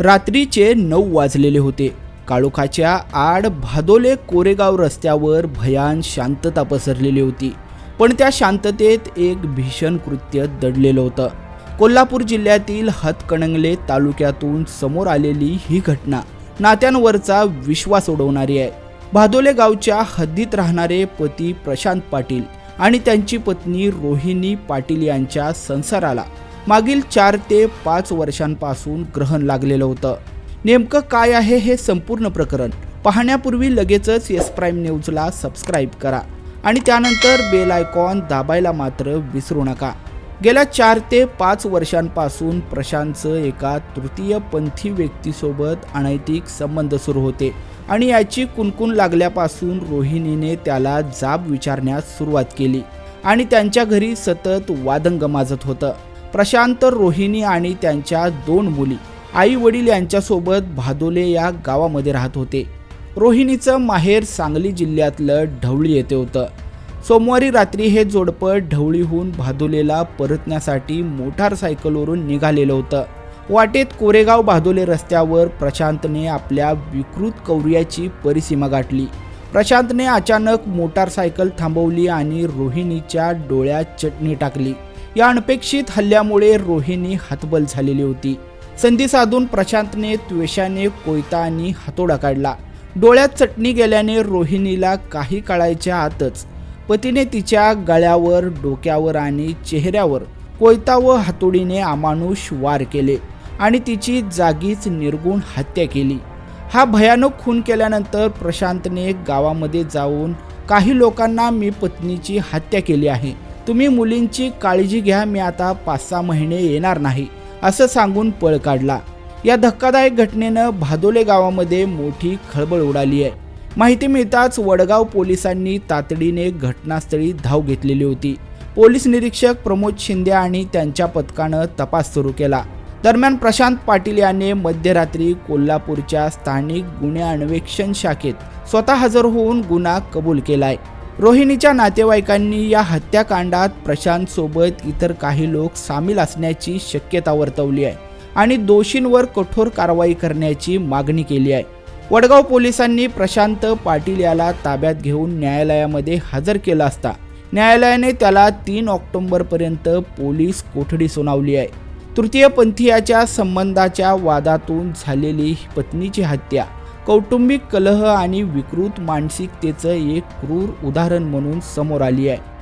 रात्रीचे नऊ वाजलेले होते. काळोखाच्या आड भादोले कोरेगाव रस्त्यावर भयान शांतता पसरलेली होती. पण त्या शांततेत एक भीषण कृत्य दडलेलं होतं. कोल्हापूर जिल्ह्यातील हातकणंगले तालुक्यातून समोर आलेली ही घटना नात्यांवरचा विश्वास उडवणारी आहे. भादोले गावच्या हद्दीत राहणारे पती प्रशांत पाटील आणि त्यांची पत्नी रोहिणी पाटील यांच्या संसाराला मागील चार ते पाच वर्षांपासून ग्रहण लागलेलं होतं. नेमकं काय आहे हे संपूर्ण प्रकरण पाहण्यापूर्वी लगेचच येस प्राईम न्यूजला सबस्क्राईब करा आणि त्यानंतर बेल आयकॉन दाबायला मात्र विसरू नका. गेल्या चार ते पाच वर्षांपासून प्रशांतचं एका तृतीयपंथी व्यक्तीसोबत अनैतिक संबंध सुरू होते आणि याची कुणकुण लागल्यापासून रोहिणीने त्याला जाब विचारण्यास सुरुवात केली आणि त्यांच्या घरी सतत वादंग माजत होतं. प्रशांत रोहिणी आणि त्यांच्या दोन मुली आई वडील यांच्यासोबत भादोले या गावामध्ये राहत होते. रोहिणीचं माहेर सांगली जिल्ह्यातलं ढवळी येथे होतं. सोमवारी रात्री हे जोडपं ढवळीहून भादोलेला परतण्यासाठी मोटारसायकलवरून निघालेलं होतं. वाटेत कोरेगाव भादोले रस्त्यावर प्रशांतने आपल्या विकृत कौर्याची परिसीमा गाठली. प्रशांतने अचानक मोटारसायकल थांबवली आणि रोहिणीच्या डोळ्यात चटणी टाकली. या अनपेक्षित हल्ल्यामुळे रोहिणी हतबल झालेली होती. संधी साधून प्रशांतने त्वेषाने कोयता आणि हातोडा काढला. डोळ्यात चटणी गेल्याने रोहिणीला काही काळाच्या आतच पतीने तिच्या गळ्यावर डोक्यावर आणि चेहऱ्यावर कोयता व हातोडीने अमानुष वार केले आणि तिची जागीच निर्गुण हत्या केली. हा भयानक खून केल्यानंतर प्रशांतने गावामध्ये जाऊन काही लोकांना मी पत्नीची हत्या केली आहे. तुम्ही मुलींची काळजी घ्या मी आता पाच सहा महिने येणार नाही असं सांगून पळ काढला. या धक्कादायक घटनेनं भादोले गावामध्ये मोठी खळबळ उडाली आहे. माहिती मिळताच वडगाव पोलिसांनी तातडीने घटनास्थळी धाव घेतलेली होती. पोलीस निरीक्षक प्रमोद शिंदे आणि त्यांच्या पथकानं तपास सुरू केला. दरम्यान प्रशांत पाटील याने मध्यरात्री कोल्हापूरच्या स्थानिक गुन्हे अन्वेषण शाखेत स्वतः हजर होऊन गुन्हा कबूल केलाय. रोहिणीच्या नातेवाईकांनी या हत्याकांडात प्रशांत सोबत इतर काही लोक सामील असण्याची शक्यता वर्तवली आहे आणि दोषींवर कठोर कारवाई करण्याची मागणी केली आहे. वडगाव पोलिसांनी प्रशांत पाटील याला ताब्यात घेऊन न्यायालयामध्ये हजर केला असता. न्यायालयाने त्याला तीन ऑक्टोबरपर्यंत पोलीस कोठडी सुनावली आहे. तृतीयपंथीयाच्या संबंधाच्या वादातून झालेली पत्नीची हत्या कौटुंबिक कलह आणि विकृत मानसिकतेचं एक क्रूर उदाहरण म्हणून समोर आली आहे.